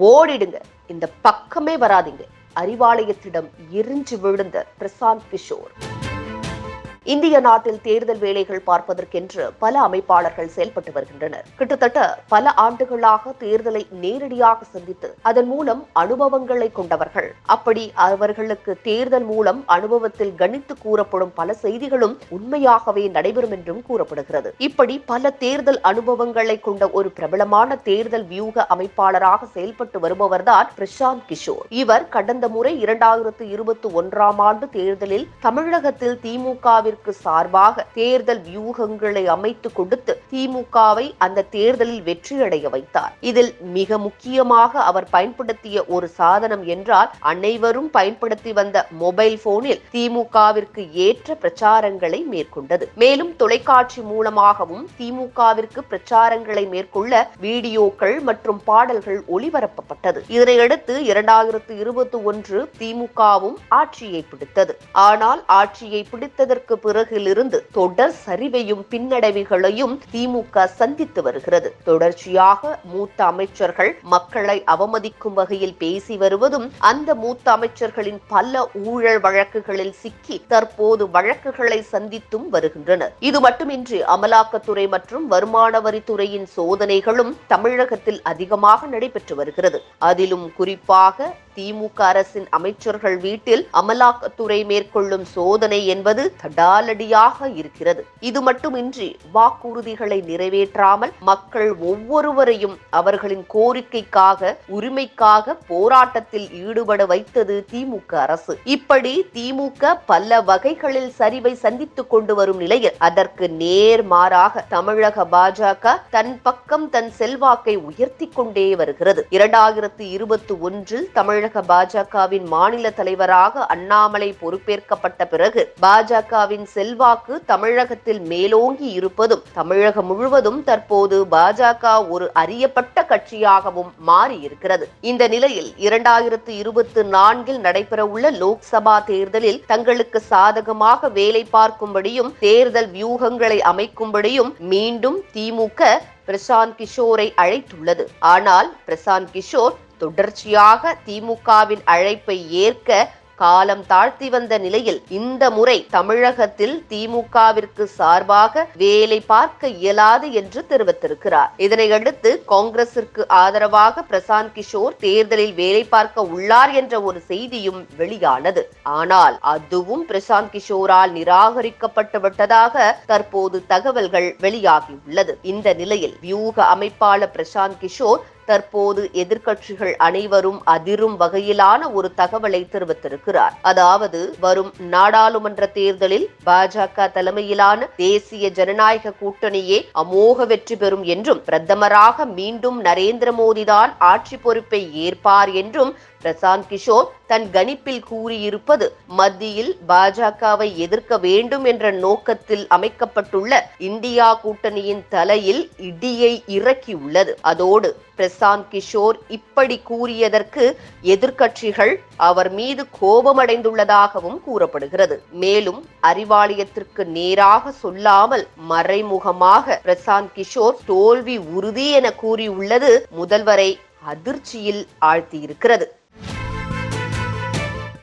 ஓடிடுங்க. இந்த பக்கமே வராதீங்க. அறிவாலயத்திடம் எரிஞ்சு விழுந்த பிரசாந்த் கிஷோர். இந்திய நாட்டில் தேர்தல் வேலைகள் பார்ப்பதற்கென்று பல அமைப்பாளர்கள் செயல்பட்டு வருகின்றனர். கிட்டத்தட்ட பல ஆண்டுகளாக தேர்தலை நேரடியாக சந்தித்து அதன் மூலம் அனுபவங்களை கொண்டவர்கள். அப்படி அவர்களுக்கு தேர்தல் மூலம் அனுபவத்தில் கணித்து கூறப்படும் பல செய்திகளும் உண்மையாகவே நடைபெறும் என்றும் கூறப்படுகிறது. இப்படி பல தேர்தல் அனுபவங்களை கொண்ட ஒரு பிரபலமான தேர்தல் வியூக அமைப்பாளராக செயல்பட்டு வருபவர்தான் பிரசாந்த் கிஷோர். இவர் கடந்த முறை இரண்டாயிரத்து இருபத்தி ஒன்றாம் ஆண்டு தேர்தலில் தமிழகத்தில் திமுகவிற்கு சார்பாக தேர்தல் வியூகங்களை அமைத்து கொடுத்து திமுகவை அந்த தேர்தலில் வெற்றியடைய வைத்தார். இதில் மிக முக்கியமாக அவர் பயன்படுத்திய ஒரு சாதனம் என்றால் அனைவரும் பயன்படுத்தி வந்த மொபைல் போனில் திமுகவிற்கு ஏற்ற பிரச்சாரங்களை மேற்கொண்டது. மேலும் தொலைக்காட்சி மூலமாகவும் திமுகவிற்கு பிரச்சாரங்களை மேற்கொள்ள வீடியோக்கள் மற்றும் பாடல்கள் ஒளிபரப்பப்பட்டது. இதனையடுத்து இரண்டாயிரத்து இருபத்தி ஒன்று திமுகவும் ஆட்சியை பிடித்தது. ஆனால் ஆட்சியை பிடித்ததற்கு பிறகிலிருந்து தொடர் சரிவையும் பின்னடைவுகளையும் திமுக சந்தித்து வருகிறது. தொடர்ச்சியாக மூத்த அமைச்சர்கள் மக்களை அவமதிக்கும் வகையில் பேசி வருவதும் அந்த மூத்த அமைச்சர்களின் பல ஊழல் வழக்குகளில் சிக்கி தற்போது வழக்குகளை சந்தித்தும் வருகின்றனர். இது மட்டுமின்றி அமலாக்கத்துறை மற்றும் வருமான வரித்துறையின் சோதனைகளும் தமிழகத்தில் அதிகமாக நடைபெற்று வருகிறது. அதிலும் குறிப்பாக திமுக அரசின் அமைச்சர்கள் வீட்டில் அமலாக்கத்துறை மேற்கொள்ளும் சோதனை என்பது தடாலடியாக இருக்கிறது. இது மட்டுமின்றி வாக்குறுதிகளை நிறைவேற்றாமல் மக்கள் ஒவ்வொருவரையும் அவர்களின் கோரிக்கைக்காக உரிமைக்காக போராட்டத்தில் ஈடுபட வைத்தது திமுக அரசு. இப்படி திமுக பல வகைகளில் சரிவை சந்தித்துக் கொண்டு வரும் நிலையில் அதற்கு நேர்மாறாக தமிழக பாஜக தன் பக்கம் தன் செல்வாக்கை உயர்த்தி கொண்டே வருகிறது. இரண்டாயிரத்தி இருபத்தி ஒன்றில் தமிழ் தமிழக பாஜகவின் மாநில தலைவராக அண்ணாமலை பொறுப்பேற்கப்பட்ட பிறகு பாஜகவின் செல்வாக்கு தமிழகத்தில் மேலோங்கி இருப்பதும் தமிழகம் முழுவதும் தற்போது பாஜக ஒரு அறியப்பட்ட கட்சியாகவும் மாறியிருக்கிறது. இந்த நிலையில் இரண்டாயிரத்து இருபத்தி நான்கில் நடைபெறவுள்ள லோக்சபா தேர்தலில் தங்களுக்கு சாதகமாக வேலை பார்க்கும்படியும் தேர்தல் வியூகங்களை அமைக்கும்படியும் மீண்டும் திமுக பிரசாந்த் கிஷோரை அழைத்துள்ளது. ஆனால் பிரசாந்த் கிஷோர் தொடர்ச்சியாக திமுகவின் அழைப்பை ஏற்க காலம் தாழ்த்தி வந்த நிலையில் இந்த முறை தமிழகத்தில் திமுகவிற்கு சார்பாக வேலை பார்க்க இயலாது என்று தெரிவித்திருக்கிறார். இதனையடுத்து காங்கிரசிற்கு ஆதரவாக பிரசாந்த் கிஷோர் தேர்தலில் வேலை பார்க்க உள்ளார் என்ற ஒரு செய்தியும் வெளியானது. ஆனால் அதுவும் பிரசாந்த் கிஷோரால் நிராகரிக்கப்பட்டு விட்டதாக தற்போது தகவல்கள் வெளியாகியுள்ளது. இந்த நிலையில் வியூக அமைப்பாளர் பிரசாந்த் கிஷோர் தற்போது எதிர்க்கட்சிகள் அனைவரும் அதிரும் வகையிலான ஒரு தகவலை தெரிவித்திருக்கிறார். அதாவது வரும் நாடாளுமன்ற தேர்தலில் பாஜக தலைமையிலான தேசிய ஜனநாயக கூட்டணியே அமோக வெற்றி பெறும் என்றும் பிரதமராக மீண்டும் நரேந்திர மோடிதான் ஆட்சி பொறுப்பை ஏற்பார் என்றும் பிரசாந்த் கிஷோர் தன் கணிப்பில் கூறியிருப்பது மத்தியில் பாஜகவை எதிர்க்க வேண்டும் என்ற நோக்கத்தில் அமைக்கப்பட்டுள்ள இந்தியா கூட்டணியின் தலையில் இடியை இறக்கியுள்ளது. அதோடு பிரசாந்த் கிஷோர் இப்படி கூறியதற்கு எதிர்க்கட்சிகள் அவர் மீது கோபமடைந்துள்ளதாகவும் கூறப்படுகிறது. மேலும் அறிவாலயத்திற்கு நேராக சொல்லாமல் மறைமுகமாக பிரசாந்த் கிஷோர் தோல்வி உறுதி என கூறியுள்ளது முதல்வரை அதிர்ச்சியில் ஆழ்த்தியிருக்கிறது.